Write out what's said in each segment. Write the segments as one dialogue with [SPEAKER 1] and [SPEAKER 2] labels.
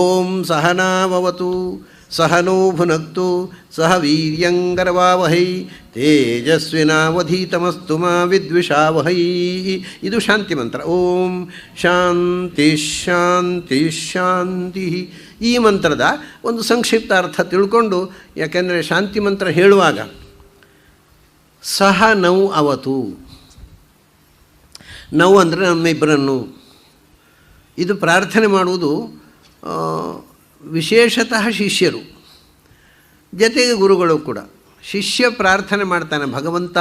[SPEAKER 1] ಓಂ ಸಹನಾವವತು ಸಹನೋ ಭುನಕ್ತು ಸಹ ವೀರ್ಯಂಗರವಾವಹೈ, ತೇಜಸ್ವಿನಾವಧೀತಮಸ್ತು ಮಾ ವಿದ್ವಿಷಾವಹೈ. ಇದು ಶಾಂತಿ ಮಂತ್ರ. ಓಂ ಶಾಂತಿ ಶಾಂತಿ ಶಾಂತಿ. ಈ ಮಂತ್ರದ ಒಂದು ಸಂಕ್ಷಿಪ್ತ ಅರ್ಥ ತಿಳ್ಕೊಂಡು, ಯಾಕೆಂದರೆ ಶಾಂತಿ ಮಂತ್ರ ಹೇಳುವಾಗ ಸಹ ನೌ ಅವತು. ನೌ ಅಂದರೆ ನಮ್ಮಿಬ್ಬರನ್ನು. ಇದು ಪ್ರಾರ್ಥನೆ ಮಾಡುವುದು ವಿಶೇಷತಃ ಶಿಷ್ಯರು. ಜೊತೆಗೆ ಗುರುಗಳು ಕೂಡ. ಶಿಷ್ಯ ಪ್ರಾರ್ಥನೆ ಮಾಡ್ತಾನೆ, ಭಗವಂತ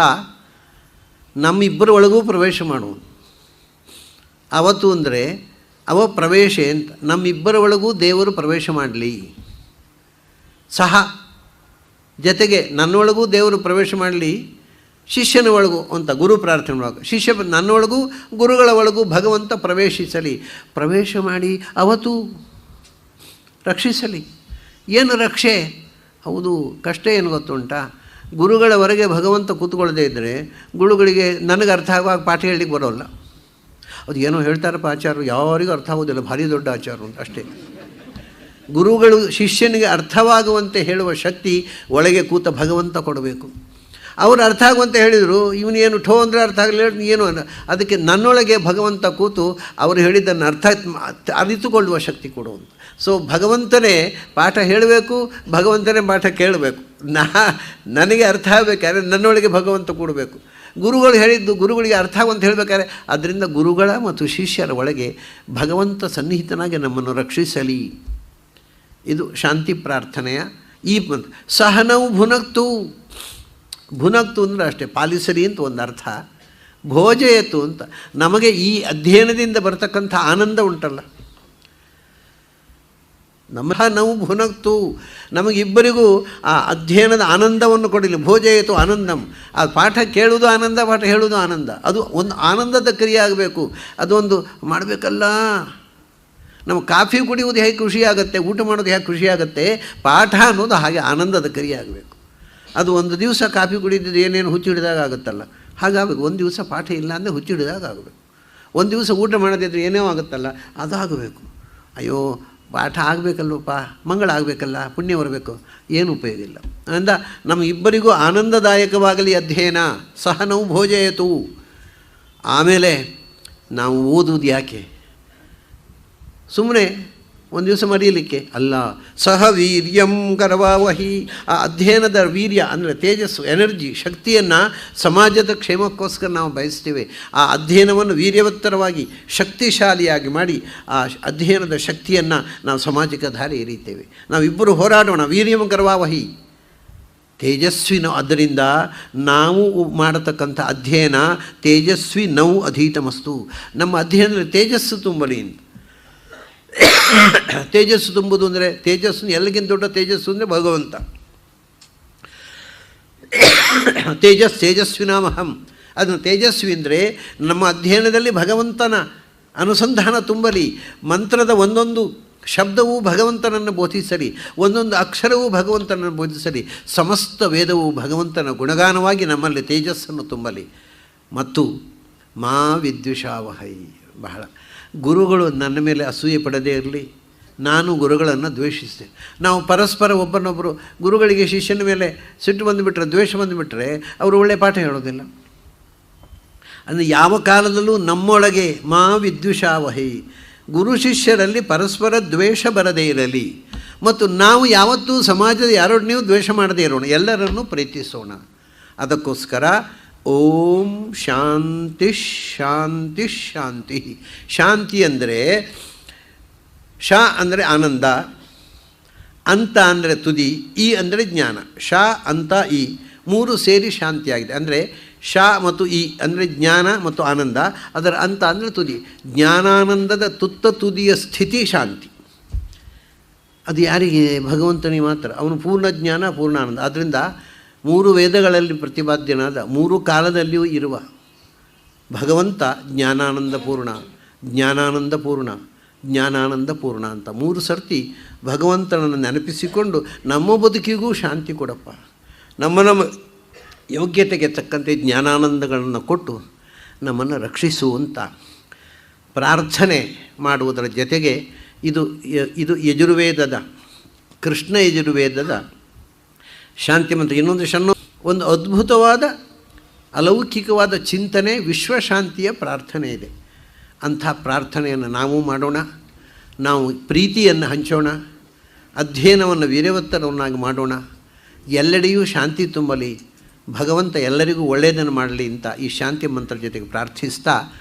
[SPEAKER 1] ನಮ್ಮಿಬ್ಬರ ಒಳಗೂ ಪ್ರವೇಶ ಮಾಡುವುದು ಅವತ್ತು ಅಂದರೆ, ಅವ ಪ್ರವೇಶ ಅಂತ ನಮ್ಮಿಬ್ಬರ ಒಳಗೂ ದೇವರು ಪ್ರವೇಶ ಮಾಡಲಿ. ಸಹ, ಜೊತೆಗೆ ನನ್ನೊಳಗೂ ದೇವರು ಪ್ರವೇಶ ಮಾಡಲಿ, ಶಿಷ್ಯನ ಒಳಗೂ ಅಂತ ಗುರು ಪ್ರಾರ್ಥನೆ ಮಾಡುವಾಗ. ಶಿಷ್ಯ ನನ್ನೊಳಗೂ, ಗುರುಗಳ ಒಳಗೂ ಭಗವಂತ ಪ್ರವೇಶಿಸಲಿ. ಪ್ರವೇಶ ಮಾಡಿ ಅವತ್ತು. ರಕ್ಷಿಸಲಿ. ಏನು ರಕ್ಷೆ? ಹೌದು, ಕಷ್ಟ ಏನು ಗೊತ್ತುಂಟ? ಗುರುಗಳವರೆಗೆ ಭಗವಂತ ಕೂತ್ಕೊಳ್ಳದೇ ಇದ್ದರೆ ಗುರುಗಳಿಗೆ ನನಗೆ ಅರ್ಥ ಆಗುವಾಗ ಪಾಠ ಹೇಳಲಿಕ್ಕೆ ಬರೋಲ್ಲ. ಅದು ಏನೋ ಹೇಳ್ತಾರಪ್ಪ ಆಚಾರ್ಯರು ಯಾರಿಗೂ ಅರ್ಥ ಆಗೋದಿಲ್ಲ ಭಾರಿ ದೊಡ್ಡ ಆಚಾರ್ಯರು ಅಂತ ಅಷ್ಟೇ. ಗುರುಗಳು ಶಿಷ್ಯನಿಗೆ ಅರ್ಥವಾಗುವಂತೆ ಹೇಳುವ ಶಕ್ತಿ ಒಳಗೆ ಕೂತ ಭಗವಂತ ಕೊಡಬೇಕು. ಅವರು ಅರ್ಥ ಆಗುವಂತ ಹೇಳಿದರು ಇವನೇನು ಠೋ ಅಂದರೆ ಅರ್ಥ ಆಗಲಿಲ್ಲ ಏನು ಅದಕ್ಕೆ ನನ್ನೊಳಗೆ ಭಗವಂತ ಕೂತು ಅವರು ಹೇಳಿದ್ದನ್ನು ಅರ್ಥ ಅರಿತುಕೊಳ್ಳುವ ಶಕ್ತಿ ಕೊಡುವಂತ ಸೊ ಭಗವಂತನೇ ಪಾಠ ಹೇಳಬೇಕು, ಭಗವಂತನೇ ಪಾಠ ಕೇಳಬೇಕು. ನಾ, ನನಗೆ ಅರ್ಥ ಆಗಬೇಕಾದ್ರೆ ನನ್ನೊಳಗೆ ಭಗವಂತ ಕೊಡಬೇಕು. ಗುರುಗಳು ಹೇಳಿದ್ದು ಗುರುಗಳಿಗೆ ಅರ್ಥ ಆಗುವಂತ ಹೇಳಬೇಕಾದ್ರೆ, ಅದರಿಂದ ಗುರುಗಳ ಮತ್ತು ಶಿಷ್ಯರ ಒಳಗೆ ಭಗವಂತ ಸನ್ನಿಹಿತನಾಗಿ ನಮ್ಮನ್ನು ರಕ್ಷಿಸಲಿ. ಇದು ಶಾಂತಿ ಪ್ರಾರ್ಥನೆಯ ಈ ಸಹನವು ಭುನಕ್ತು. ಭುನಕ್ತು ಅಂದರೆ ಅಷ್ಟೇ ಪಾಲಿಸಲಿ ಅಂತ ಒಂದು ಅರ್ಥ. ಭೋಜಯತು ಅಂತ. ನಮಗೆ ಈ ಅಧ್ಯಯನದಿಂದ ಬರತಕ್ಕಂಥ ಆನಂದ ಉಂಟಲ್ಲ. ನಮ್ಮ ನಾವು ಭುನಕ್ತು. ನಮಗಿಬ್ಬರಿಗೂ ಆ ಅಧ್ಯಯನದ ಆನಂದವನ್ನು ಕೊಡಲಿ ಭೋಜಯಿತು ಆನಂದಂ. ಆ ಪಾಠ ಕೇಳುವುದು ಆನಂದ, ಪಾಠ ಹೇಳುವುದು ಆನಂದ. ಅದು ಒಂದು ಆನಂದದ ಕ್ರಿಯೆ ಆಗಬೇಕು. ಅದೊಂದು ಮಾಡಬೇಕಲ್ಲ. ನಮ್ಮ ಕಾಫಿ ಕುಡಿಯುವುದು ಹೇಗೆ ಖುಷಿಯಾಗತ್ತೆ ಊಟ ಮಾಡೋದು ಹೇಗೆ ಖುಷಿಯಾಗತ್ತೆ ಪಾಠ ಅನ್ನೋದು ಹಾಗೆ ಆನಂದದ ಕ್ರಿಯೆ ಆಗಬೇಕು. ಅದು ಒಂದು ದಿವಸ ಕಾಫಿ ಕುಡಿದಿದ್ದು ಏನೇನು ಹುಚ್ಚು ಹಿಡಿದಾಗ ಆಗುತ್ತಲ್ಲ. ಹಾಗಾಗಬೇಕು, ಒಂದು ದಿವಸ ಪಾಠ ಇಲ್ಲ ಅಂದರೆ ಹುಚ್ಚು ಹಿಡಿದಾಗ ಆಗಬೇಕು. ಒಂದು ದಿವಸ ಊಟ ಮಾಡದಿದ್ರೆ ಏನೇ ಆಗುತ್ತಲ್ಲ ಅದು ಆಗಬೇಕು ಅಯ್ಯೋ, ಪಾಠ ಆಗಬೇಕಲ್ವಪ್ಪ ಮಂಗಳ ಆಗಬೇಕಲ್ಲ, ಪುಣ್ಯ ಬರಬೇಕು, ಏನು ಉಪಯೋಗ ಇಲ್ಲ. ಅಂದ ನಮ್ಮ ಇಬ್ಬರಿಗೂ ಆನಂದದಾಯಕವಾಗಲಿ ಅಧ್ಯಯನ ಸಹ ನಾವು ಭೋಜಯತು. ಆಮೇಲೆ ನಾವು ಓದುವುದು ಯಾಕೆ? ಸುಮ್ಮನೆ ಒಂದು ದಿವಸ ಮರೀಲಿಕ್ಕೆ. ಅಲ್ಲ ಸಹ ವೀರ್ಯಂ ಕರವಾವಹಿ. ಆ ಅಧ್ಯಯನದ ವೀರ್ಯ ಅಂದರೆ ತೇಜಸ್ಸು, ಎನರ್ಜಿ, ಶಕ್ತಿಯನ್ನು ಸಮಾಜದ ಕ್ಷೇಮಕ್ಕೋಸ್ಕರ ನಾವು ಬಯಸ್ತೇವೆ. ಆ ಅಧ್ಯಯನವನ್ನು ವೀರ್ಯವತ್ತರವಾಗಿ ಶಕ್ತಿಶಾಲಿಯಾಗಿ ಮಾಡಿ, ಆ ಅಧ್ಯಯನದ ಶಕ್ತಿಯನ್ನು ನಾವು ಸಮಾಜಕ್ಕೆ ಧಾರೆ ಎರಿತೇವೆ. ನಾವಿಬ್ಬರು ಹೋರಾಡೋಣ, ವೀರ್ಯಂ ಕರವಾವಹಿ. ತೇಜಸ್ವಿ ನೌ ಅದರಿಂದ ನಾವು ಮಾಡತಕ್ಕಂಥ ಅಧ್ಯಯನ ತೇಜಸ್ವಿ ನೌ ಅಧೀತಮಸ್ತು. ನಮ್ಮ ಅಧ್ಯಯನದಲ್ಲಿ ತೇಜಸ್ಸು ತುಂಬಲಿ ತೇಜಸ್ಸು ತುಂಬುದು ಅಂದರೆ ತೇಜಸ್ಸು ಎಲ್ಲಿಗಿಂತ ದೊಡ್ಡ ತೇಜಸ್ಸು ಅಂದರೆ ಭಗವಂತ. ತೇಜಸ್ ತೇಜಸ್ವಿನಾಮಹಂ. ಅದನ್ನು ತೇಜಸ್ವಿ ಅಂದರೆ ನಮ್ಮ ಅಧ್ಯಯನದಲ್ಲಿ ಭಗವಂತನ ಅನುಸಂಧಾನ ತುಂಬಲಿ, ಮಂತ್ರದ ಒಂದೊಂದು ಶಬ್ದವೂ ಭಗವಂತನನ್ನು ಬೋಧಿಸಲಿ, ಒಂದೊಂದು ಅಕ್ಷರವೂ ಭಗವಂತನನ್ನು ಬೋಧಿಸಲಿ, ಸಮಸ್ತ ವೇದವು ಭಗವಂತನ ಗುಣಗಾನವಾಗಿ ನಮ್ಮಲ್ಲಿ ತೇಜಸ್ಸನ್ನು ತುಂಬಲಿ. ಮತ್ತು ಮಾ ವಿದ್ವಿಷಾವಹೈ ಬಹಳ. ಗುರುಗಳು ನನ್ನ ಮೇಲೆ ಅಸೂಯೆ ಪಡದೇ ಇರಲಿ, ನಾನು ಗುರುಗಳನ್ನು ದ್ವೇಷಿಸ್ತೇನೆ. ನಾವು ಪರಸ್ಪರ ಒಬ್ಬನೊಬ್ಬರು ಗುರುಗಳಿಗೆ ಶಿಷ್ಯನ ಮೇಲೆ ಸಿಟ್ಟು ಬಂದುಬಿಟ್ರೆ, ದ್ವೇಷ ಬಂದುಬಿಟ್ರೆ, ಅವರು ಒಳ್ಳೆಯ ಪಾಠ ಹೇಳೋದಿಲ್ಲ. ಅಂದರೆ ಯಾವ ಕಾಲದಲ್ಲೂ ನಮ್ಮೊಳಗೆ ಮಾ ವಿದ್ವಿಷಾವಹಿ ಗುರು ಶಿಷ್ಯರಲ್ಲಿ ಪರಸ್ಪರ ದ್ವೇಷ ಬರದೇ ಇರಲಿ. ಮತ್ತು ನಾವು ಯಾವತ್ತೂ ಸಮಾಜದ ಯಾರೊಡನೆಯೂ ದ್ವೇಷ ಮಾಡದೇ ಇರೋಣ, ಎಲ್ಲರನ್ನೂ ಪ್ರೀತಿಸೋಣ. ಅದಕ್ಕೋಸ್ಕರ ಓಂ ಶಾಂತಿ ಶಾಂತಿ ಶಾಂತಿ. ಶಾಂತಿ ಅಂದರೆ ಶ ಅಂದರೆ ಆನಂದ, ಅಂತ ಅಂದರೆ ತುದಿ, ಈ ಅಂದರೆ ಜ್ಞಾನ. ಶ, ಅಂತ, ಈ ಮೂರು ಸೇರಿ ಶಾಂತಿಯಾಗಿದೆ ಅಂದರೆ ಶ ಮತ್ತು ಈ ಅಂದರೆ ಜ್ಞಾನ ಮತ್ತು ಆನಂದ, ಅದರ ಅಂತ ಅಂದರೆ ತುದಿ. ಜ್ಞಾನಾನಂದದ ತುತ್ತ ತುದಿಯ ಸ್ಥಿತಿ ಶಾಂತಿ. ಅದು ಯಾರಿಗೆ? ಭಗವಂತನಿಗೆ ಮಾತ್ರ. ಅವನು ಪೂರ್ಣ ಜ್ಞಾನ, ಪೂರ್ಣ ಆನಂದ. ಆದ್ದರಿಂದ ಮೂರು ವೇದಗಳಲ್ಲಿ ಪ್ರತಿಪಾದ್ಯನಾದ, ಮೂರು ಕಾಲದಲ್ಲಿಯೂ ಇರುವ ಭಗವಂತ ಜ್ಞಾನಾನಂದ ಪೂರ್ಣ ಜ್ಞಾನಾನಂದ ಪೂರ್ಣ ಜ್ಞಾನಾನಂದ ಪೂರ್ಣ ಅಂತ ಮೂರು ಸರ್ತಿ ಭಗವಂತನನ್ನು ನೆನಪಿಸಿಕೊಂಡು ನಮ್ಮ ಬದುಕಿಗೂ ಶಾಂತಿ ಕೊಡಪ್ಪ. ನಮ್ಮ ನಮ್ಮ ಯೋಗ್ಯತೆಗೆ ತಕ್ಕಂತೆ ಜ್ಞಾನಾನಂದಗಳನ್ನು ಕೊಟ್ಟು ನಮ್ಮನ್ನು ರಕ್ಷಿಸು ಅಂತ ಪ್ರಾರ್ಥನೆ ಮಾಡುವುದರ ಜೊತೆಗೆ ಇದು ಇದು ಯಜುರ್ವೇದದ, ಕೃಷ್ಣ ಯಜುರ್ವೇದದ ಶಾಂತಿ ಮಂತ್ರ ಇನ್ನೊಂದು ಶನ್ನು ಒಂದು ಅದ್ಭುತವಾದ, ಅಲೌಕಿಕವಾದ ಚಿಂತನೆ, ವಿಶ್ವಶಾಂತಿಯ ಪ್ರಾರ್ಥನೆ ಇದೆ. ಅಂಥ ಪ್ರಾರ್ಥನೆಯನ್ನು ನಾವು ಮಾಡೋಣ. ನಾವು ಪ್ರೀತಿಯನ್ನು ಹಂಚೋಣ. ಅಧ್ಯಯನವನ್ನು ವೀರ್ಯವತ್ತರವನ್ನಾಗಿ ಮಾಡೋಣ. ಎಲ್ಲೆಡೆಯೂ ಶಾಂತಿ ತುಂಬಲಿ. ಭಗವಂತ ಎಲ್ಲರಿಗೂ ಒಳ್ಳೆಯದನ್ನು ಮಾಡಲಿ ಅಂತ ಈ ಶಾಂತಿ ಮಂತ್ರ ಜೊತೆಗೆ ಪ್ರಾರ್ಥಿಸ್ತಾ